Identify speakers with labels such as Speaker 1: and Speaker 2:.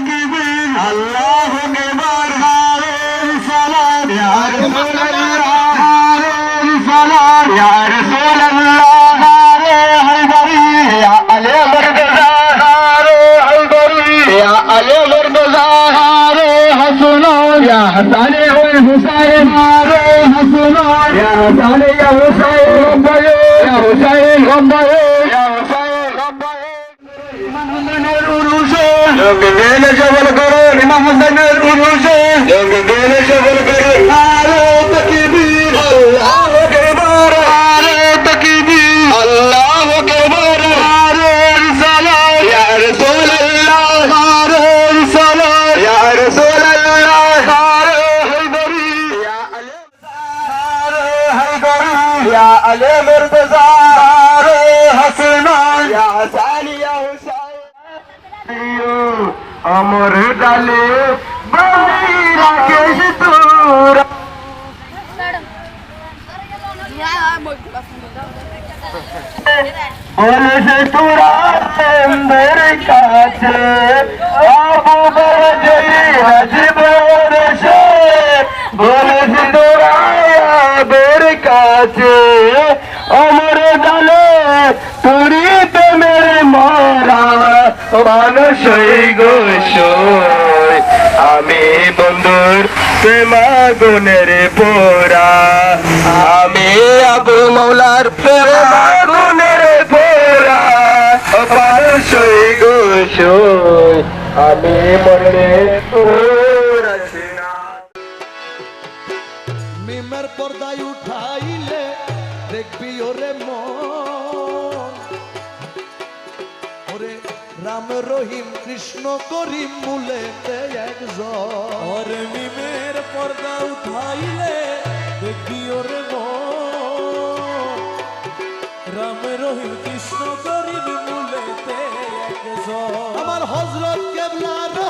Speaker 1: अल बरारे sir Ya Hussain यार सोल्ला हे हलवरी Ya Hussain जारे हलंदी या अले वर्द सारे हसनो या ताणे हुई हुसारे हसनो यारे हुस Gönlümüne cevap görür İmam Hüseyin el-Ulucu Gönlümüne cevap görür Allahu tekbir Allahu ekber Allahu tekbir Allahu ekber Allahu salat Ya Resulallah Allahu salat Ya Resulallah Allahu Haydari Ya Ali Haydari Ya Ali Mirza Allahu Hasan Ya Hasan অমর ডালে রাকেশ তোরা। বলেছে তোরা সুন্দর কাছে আবু বরজলি হাজিব রসে বলেছে তোরা আবের কাছে, অমর ডালে তুরি তো মরা মানুষই গোসই আমি বন্ধুর প্রেমাগুনের পোরা আমি আবু মৌলার প্রেমাগুনের পোরা মানুষই গোসই আমি সিনা
Speaker 2: মিমের পর্দায় উঠাইলে দেখবি ওরে মন। রাম রহিম কৃষ্ণ করিম মূলেতে একজন। মিমের পর্দা উঠাইলে দেখবি ওরে রাম রহিম কৃষ্ণ করিম মূলেতে একজন। আমার হজরত কেবলা রহমান